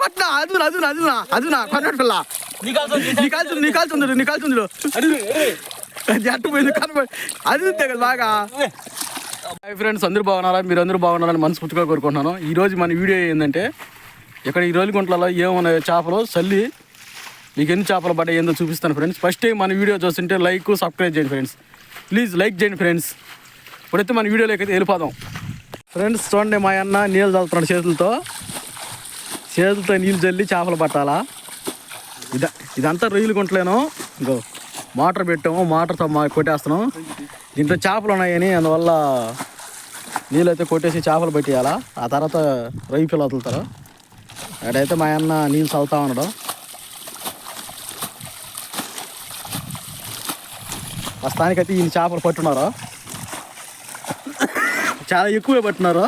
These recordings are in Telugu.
పట్టిన అదునా అదునా అదునా అదునా కొన్నాడు పిల్ల నీ కాల్చుంది నీ కాల్చుంది పోయింది అది కనబడి అది ఉంటే కదా బాగా హాయ్ ఫ్రెండ్స్ అందరూ బాగున్నారా? మీరు అందరూ బాగున్నారని మనస్ఫూర్తిగా కోరుకుంటున్నాను. ఈ రోజు మన వీడియో ఏంటంటే ఇక్కడ ఈ రోజు గుంటలలో ఏమున్నాయి చేపలు చల్లి మీకు ఎన్ని చేపలు పడ్డాయి ఏందో చూపిస్తాను ఫ్రెండ్స్ ఫస్ట్ టైం మన వీడియో చూస్తుంటే లైక్ సబ్స్క్రైబ్ చేయండి ఫ్రెండ్స్ ప్లీజ్ లైక్ చేయండి ఫ్రెండ్స్ ఇప్పుడైతే మన వీడియోలోకి అయితే వెళ్ళిపోదాం. ఫ్రెండ్స్ చూడండి మా అన్న నీళ్ళు చల్లుతున్నాడు చేతులతో. చేతులతో నీళ్ళు చల్లి చేపలు పట్టాలా? ఇద ఇదంతా రొయ్యలు కొంటలేను. ఇంకో మోటార్ పెట్టాము మోటార్తో మా కొట్టేస్తున్నాం. దీంట్లో చేపలు ఉన్నాయని అందువల్ల నీళ్ళు అయితే కొట్టేసి చేపలు పెట్టేయాలా? ఆ తర్వాత రొయ్యి పిల్ల వదులుతారు. అక్కడైతే మా అన్న నీళ్ళు చల్లుతా ఉన్నాడు. ప్రస్తుతానికైతే ఈయన చేపలు పట్టున్నారు. చాలా ఎక్కువ పట్టినారు.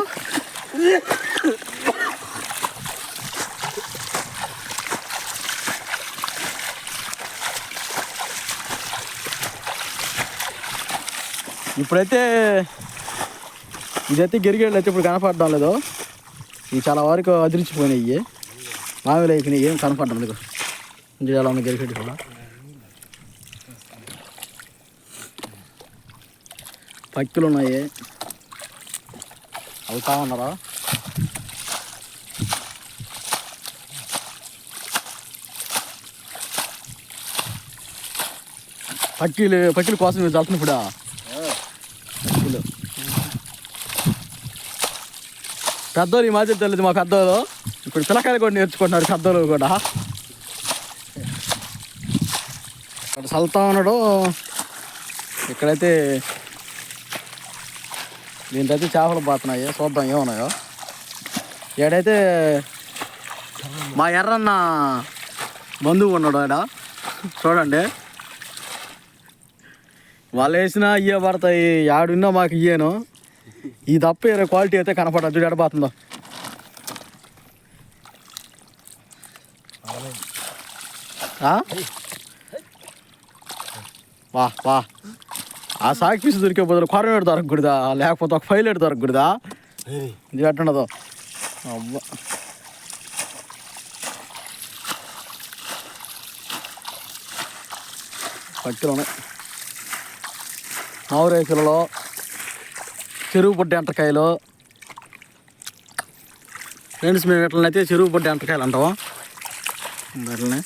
ఇప్పుడైతే ఇదైతే గిరిగేళ్ళు అయితే ఇప్పుడు కనపడడం లేదు. ఇవి చాలా వరకు అదిరించిపోయినాయి మామూలు అయిపోయినాయి ఏం కనపడడం లేదు. ఇది ఎలా ఉంది గిరిగేడు కూడా. పక్కిలు ఉన్నాయి. అవుతా ఉన్నారా? పక్కీలు పక్కీల కోసం మీరు చల్లుతున్న ఇప్పుడు పక్కీలు. పెద్దోళ్ళు ఈ మాదిరి తెలియదు మా పెద్దోళ్ళు. ఇప్పుడు పిల్లకాయలు కూడా నేర్చుకుంటున్నారు పెద్దోళ్ళు కూడా. ఇక్కడ చల్లుతా ఉన్నాడు. ఇక్కడైతే దీంట్లో చేపలు పోతున్నాయి. చూద్దాం ఏమున్నాయో. ఏడైతే మా ఎర్రన్న బంధువు ఉన్నాడు ఆడ. చూడండి. వాళ్ళు వేసినా ఇయ్య పడతాయి. ఆడున్నా మాకు ఇయ్యాను. ఈ తప్ప వేరే క్వాలిటీ అయితే కనపడదు. చూడు ఎడబోతుందో? వా వా. ఆ సాకి పీస్ దొరికే బదులు కొరమేడు దొరకకూడదా? లేకపోతే ఒక ఫైలెట్ దొరకకూడదా? ఇది ఎట్టుండదు అబ్బా. మామిరేకులలో చెరువు పొట్టి ఎంటకాయలు ఫ్రెండ్స్ మేము ఎట్లనైతే చెరువు పొట్టి ఎంటకాయలు అంటాము అట్లనే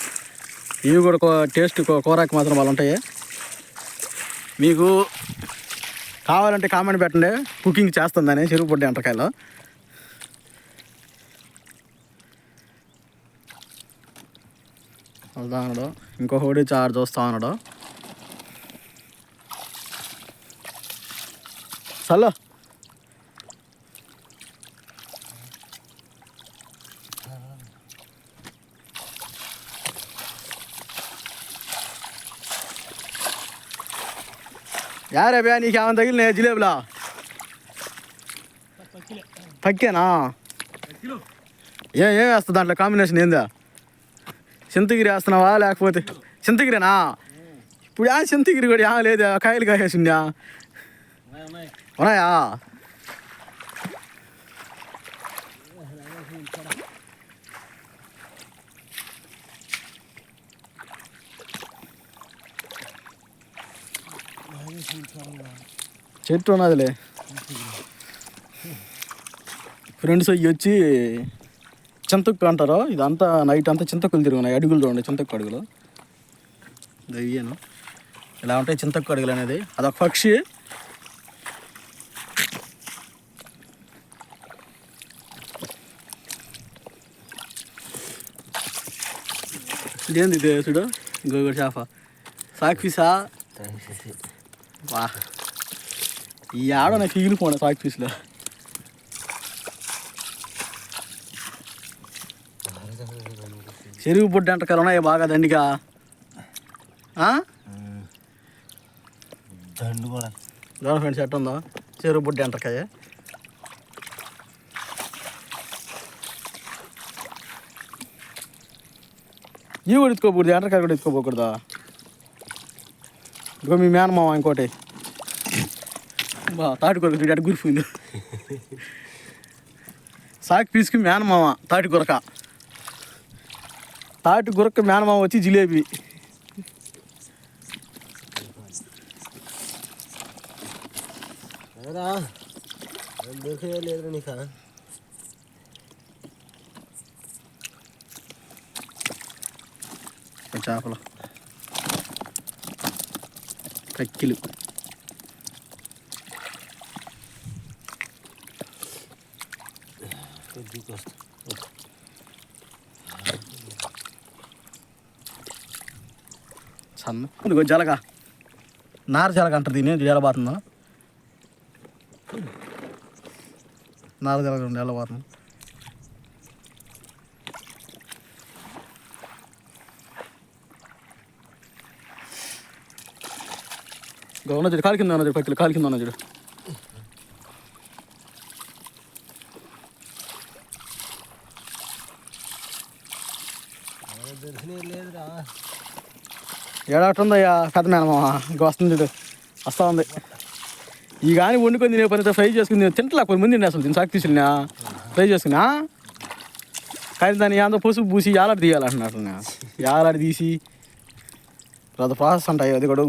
ఇవి కూడా టేస్ట్ కూరకి మాత్రం వాళ్ళు ఉంటాయి మీకు కావాలంటే కామెంట్ పెట్టండి. కుకింగ్ చేస్తుందని చెరువు పొడి ఎంటకాయలు వెళ్తా ఉన్నాడు ఇంకో హోడీ చారు చూస్తా ఉన్నాడు చల్లో. యారే బే నీకు ఏమైనా తగిలిన జిలేబులా పక్కేనా ఏ ఏం వేస్తా దాంట్లో కాంబినేషన్ ఏందా చింతగిరి వేస్తున్నావా లేకపోతే చింతగిరినా ఇప్పుడు ఆ చింతగిరి కూడా ఏం లేదా కాయలు కాయేసిందా ఉన్నాయా చెట్టు ఉన్నదిలే. ఫ్రెండ్స్ అయ్యి వచ్చి చింతకు అంటారు. ఇదంతా నైట్ అంతా చింతకులు తిరుగున్నాయి. అడుగులు చూడండి చింతకు అడుగులు. అయ్యాను ఇలా ఉంటాయి చింతకు అడుగులు అనేది? అదొక పక్షి. ఇదేంది ఇది చూడు? గోగుడు చేప. సాక్ వా ఈ ఆడ నాకు ఫీగిలిపోయిన సాక్ పీస్లో. చెరువు బుడ్డ అంటకాలు ఉన్నాయి బాగా దండిగా. దండు కూడా ఫ్రెండ్స్ ఎట్ట ఉందో? చెరువు బుడ్డ అంటకాయ. ఈ కూడా ఎత్తుకోకూడదు ఎంటకాయ కూడా ఎత్తుకోపోకూడదా ఇంకో మీ మేనమామ ఇంకోటి బా తాటి కొరకు చూడు అటు గురిపోయింది. సాకి పీసుకి మేనమామ తాటి గురక. తాటి గురక మేనమామ వచ్చి జిలేబీ. చేపలు కక్కిలు. సన్న. జలగ. నార జలగ అంటారు దీన్ని జలబాతుందా నార జలగ జలబాతుంది గౌన చూడు కాలు కింద ఉన్న చూడు పక్కలు కాలు కింద ఉన్నా చూడు. ఏడాటుందయ్యా పెద్ద ఏడాట ఇంక వస్తుంది చూడు వస్తా ఉంది ఈ కానీ వండుకొని నేను పని ఫ్రై చేసుకుని నేను తింటలే కొన్ని ముందు అసలు దీని సాకు తీసుకున్నా ఫ్రై చేసుకున్నా? కానీ దాన్ని ఏందో పసుపు పూసి ఏలాడి తీయాలంటున్నట్టు ఏలాడి తీసి పెద్ద ప్రాసెస్ ఉంటాయి అది కూడా.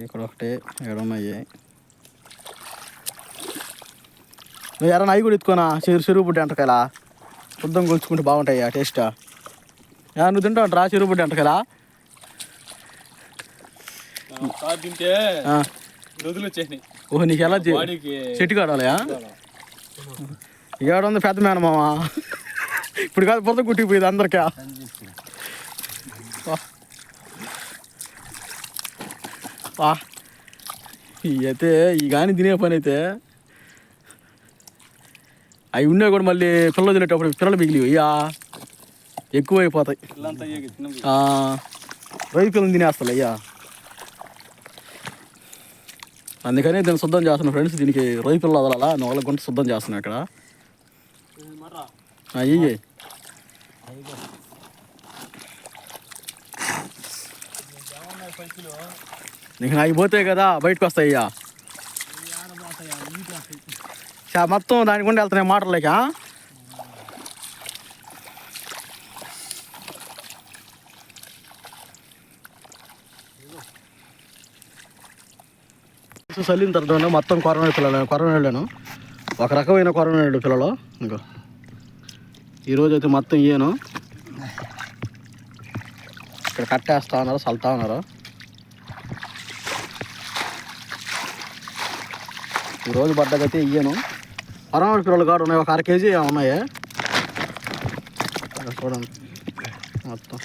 ఇక్కడ ఒకటి ఇక్కడ ఉన్నాయి నువ్వు ఎరా అవి కూడా ఎత్తుకోనా? చెరువు చెరువు బుడ్డి అంటకాయలా శుద్ధం కొలుచుకుంటే బాగుంటాయి ఆ టేస్ట్ నువ్వు తింటావు రా చెరువు బుడ్డి అంటకాయలా తింటే ఓహో నీకు ఎలా చెట్టు కాడాలయా? ఏడు ఉంది పెద్ద మేనమామ. ఇప్పుడు కాదు పొద్దు కుట్టిపోయింది అందరికీ. అయితే ఈ కానీ తినే పని అయితే అవి ఉన్నా కూడా మళ్ళీ పిల్లలు తినేటప్పుడు పిల్లలు మిగిలి అయ్యా ఎక్కువ అయిపోతాయి రొయ్య పిల్లలు తినేస్తాయి అయ్యా అందుకని దీన్ని శుద్ధం చేస్తున్నా ఫ్రెండ్స్ దీనికి రొయ్య పిల్లలు వదలాలా? వాళ్ళ గుంట శుద్ధం చేస్తున్నా ఇక్కడ. అయ్యి నీకు నాకు పోతాయి కదా బయటకు వస్తాయి అయ్యా చా, మొత్తం దాని గుండా వెళ్తున్నాయి మాటలేక చల్లిన తర్వాత మొత్తం కొరవనేడు పిల్లలు కొరవనేళ్ళను ఒక రకమైన కొరవనేడు పిల్లలు ఇంకో. ఈరోజు అయితే మొత్తం ఇయ్యాను ఇక్కడ కట్టేస్తా ఉన్నారు చల్తా ఉన్నారు. ఈరోజు పడ్డకైతే ఇయ్యను. కొరవనేడు పిల్లలు కాదు ఉన్నాయి ఒక అర కేజీ ఉన్నాయి. చూడండి. మొత్తం.